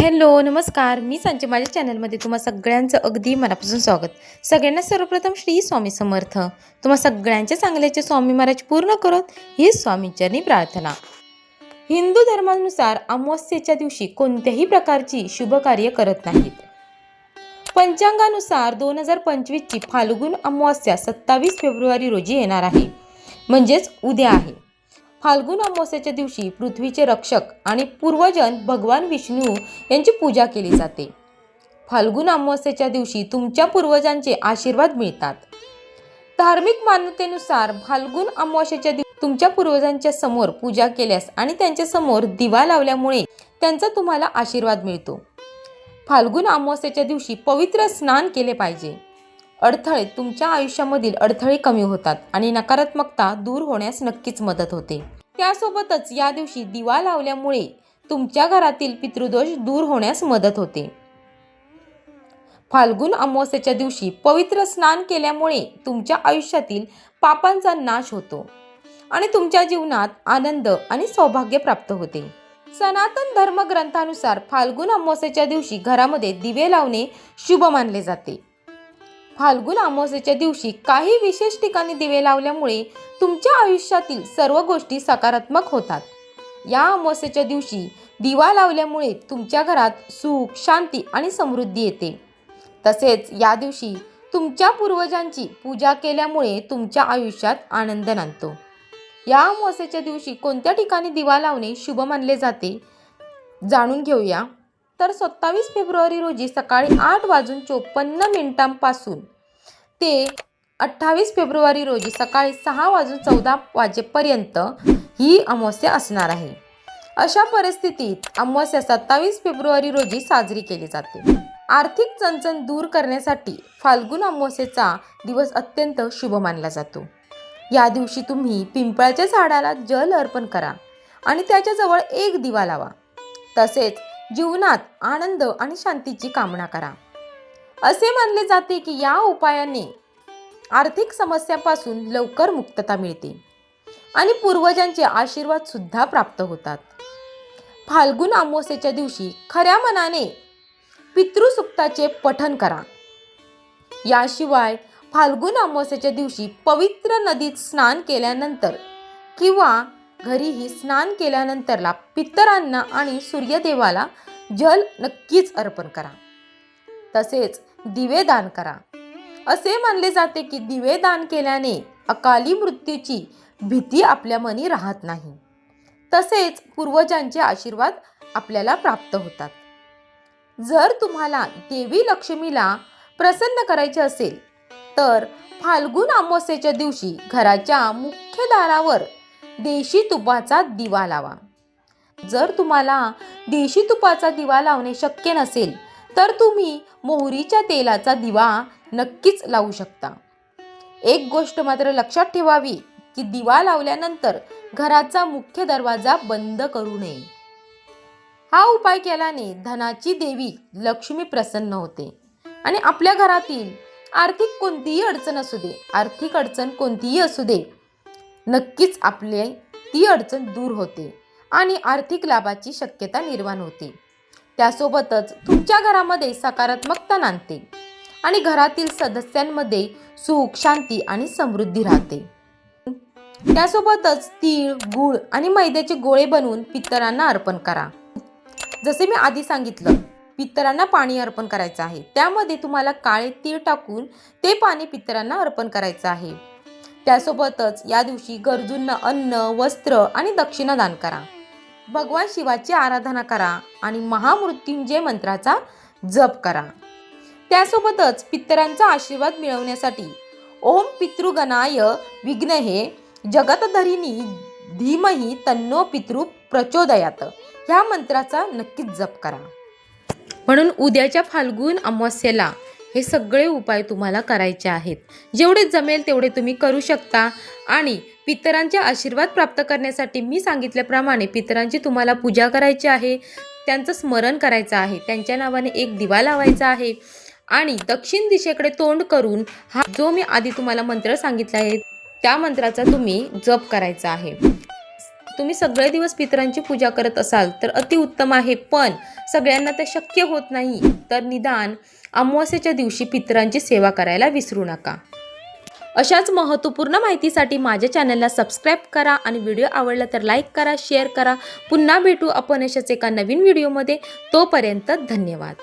Hello नमस्कार. मी सांचे माझ्या चॅनलमध्ये तुम्हा सगळ्यांचं अगदी मनापासून स्वागत. सगळ्यांना सर्वप्रथम श्री स्वामी समर्थ. तुम्हा सगळ्यांच्या चांगल्याचे स्वामी महाराज पूर्ण करत ही स्वामींचरणी प्रार्थना. हिंदू धर्मानुसार अमावस्येच्या दिवशी कोणत्याही प्रकारची शुभ कार्य करत नाहीत. पंचांगानुसार दोन हजार पंचवीसची फाल्गुन अमावस्या सत्तावीस फेब्रुवारी रोजी येणार आहे. म्हणजेच उद्या आहे. फाल्गुन अमावस्याच्या दिवशी पृथ्वीचे रक्षक आणि पूर्वजन भगवान विष्णू यांची पूजा केली जाते. फाल्गुन अमावस्याच्या दिवशी तुमच्या पूर्वजांचे आशीर्वाद मिळतात. धार्मिक मान्यतेनुसार फाल्गुन अमावस्याच्या दिवशी तुमच्या पूर्वजांच्या समोर पूजा केल्यास आणि त्यांच्यासमोर दिवा लावल्यामुळे त्यांचा तुम्हाला आशीर्वाद मिळतो. फाल्गुन अमावस्याच्या दिवशी पवित्र स्नान केले पाहिजे. अडथळे तुमच्या आयुष्यामधील अडथळे कमी होतात आणि नकारात्मकता दूर होण्यास नक्कीच मदत होते. त्यासोबतच या दिवशी दिवा लावल्यामुळे तुमच्या घरातील पितृदोष दूर होण्यास मदत होते. फाल्गुन अमावस्येच्या दिवशी पवित्र स्नान केल्यामुळे तुमच्या आयुष्यातील पापांचा नाश होतो आणि तुमच्या जीवनात आनंद आणि सौभाग्य प्राप्त होते. सनातन धर्मग्रंथानुसार फाल्गुन अमावस्येच्या दिवशी घरामध्ये दिवे लावणे शुभ मानले जाते. फाल्गुन अमावस्येच्या दिवशी काही विशेष ठिकाणी दिवे लावल्यामुळे तुमच्या आयुष्यातील सर्व गोष्टी सकारात्मक होतात. या अमावस्येच्या दिवशी दिवा लावल्यामुळे तुमच्या घरात सुख शांती आणि समृद्धी येते. तसेच या दिवशी तुमच्या पूर्वजांची पूजा केल्यामुळे तुमच्या आयुष्यात आनंद नांदतो. या अमावस्येच्या दिवशी कोणत्या ठिकाणी दिवा लावणे शुभ मानले जाते? जाणून घेऊया. तर सत्तावीस फेब्रुवारी रोजी सकाळी आठ वाजून चोपन्न मिनिटांपासून ते अठ्ठावीस फेब्रुवारी रोजी सकाळी सहा वाजून चौदा वाजेपर्यंत ही अमावस्या असणार आहे. अशा परिस्थितीत अमावस्या सत्तावीस फेब्रुवारी रोजी साजरी केली जाते. आर्थिक चणचण दूर करण्यासाठी फाल्गुन अमावस्येचा दिवस अत्यंत शुभ मानला जातो. या दिवशी तुम्ही पिंपळाच्या झाडाला जल अर्पण करा आणि त्याच्याजवळ एक दिवा लावा. तसेच जीवनात आनंद आणि शांतीची कामना करा. असे मानले जाते की या उपायाने आर्थिक समस्यापासून लवकर मुक्तता मिळते आणि पूर्वजांचे आशीर्वाद सुद्धा प्राप्त होतात. फाल्गुन अमावस्येच्या दिवशी खऱ्या मनाने पितृसुक्ताचे पठन करा. याशिवाय फाल्गुन अमावस्येच्या दिवशी पवित्र नदीत स्नान केल्यानंतर किंवा घरीही स्नान केल्यानंतरला पितरांना आणि सूर्यदेवाला जल नक्कीच अर्पण करा. तसेच दिवे दान करा. असे मानले जाते की दिवे दान केल्याने अकाली मृत्यूची भीती आपल्या मनी राहत नाही. तसेच पूर्वजांचे आशीर्वाद आपल्याला प्राप्त होतात. जर तुम्हाला देवी लक्ष्मीला प्रसन्न करायचे असेल तर फाल्गुन अमावस्येच्या दिवशी घराच्या मुख्य दारावर देशी तुपाचा दिवा लावा. जर तुम्हाला देशी तुपाचा दिवा लावणे शक्य नसेल तर तुम्ही मोहरीच्या तेलाचा दिवा नक्कीच लावू शकता. एक गोष्ट मात्र लक्षात ठेवावी की दिवा लावल्यानंतर घराचा मुख्य दरवाजा बंद करू नये. हा उपाय केल्याने धनाची देवी लक्ष्मी प्रसन्न होते आणि आपल्या घरातील आर्थिक कोणतीही अडचण असू दे आर्थिक अडचण कोणतीही असू दे नक्कीच आपले ती अडचण दूर होते आणि आर्थिक लाभाची शक्यता निर्माण होते. त्यासोबतच तुमच्या घरामध्ये सकारात्मकता नांदते आणि घरातील सदस्यांमध्ये सुख शांती आणि समृद्धी राहते. त्यासोबतच तीळ गूळ आणि मैद्याचे गोळे बनवून पितरांना अर्पण करा. जसे मी आधी सांगितलं पितरांना पाणी अर्पण करायचं आहे. त्यामध्ये तुम्हाला काळे तीळ टाकून ते पाणी पितरांना अर्पण करायचं आहे. त्यासोबतच या दिवशी गरजूंना अन्न वस्त्र आणि दक्षिणा दान करा. भगवान शिवाची आराधना करा आणि महामृत्युंजय मंत्राचा जप करा. त्यासोबतच पितरांचा आशीर्वाद मिळवण्यासाठी ओम पितृगणाय विघ्नहे जगतधरिणी धीमही तन्नो पितृ प्रचोदयात. ह्या मंत्राचा नक्कीच जप करा. म्हणून उद्याच्या फाल्गुन अमावस्येला हे सगळे उपाय तुम्हाला करायचे आहेत. जेवढे जमेल तेवढे तुम्ही करू शकता. आणि पितरांचे आशीर्वाद प्राप्त करण्यासाठी मी सांगितल्याप्रमाणे पितरांची तुम्हाला पूजा करायची आहे. त्यांचं स्मरण करायचं आहे. त्यांच्या नावाने एक दिवा लावायचा आहे. आणि दक्षिण दिशेकडे तोंड करून हा जो मी आधी तुम्हाला मंत्र सांगितला आहे त्या मंत्राचा तुम्ही जप करायचा आहे. तुम्ही सगळे दिवस पितरांची पूजा करत असाल तर अतिउत्तम आहे पण सगळ्यांना ते शक्य होत नाही. तर निदान अमावस्येच्या दिवशी पितरांची सेवा करायला विसरू नका. अशाच महत्त्वपूर्ण माहितीसाठी माझ्या चॅनलला सबस्क्राईब करा आणि व्हिडिओ आवडला तर लाईक करा शेअर करा. पुन्हा भेटू आपण अशाच एका नवीन व्हिडिओमध्ये. तोपर्यंत धन्यवाद.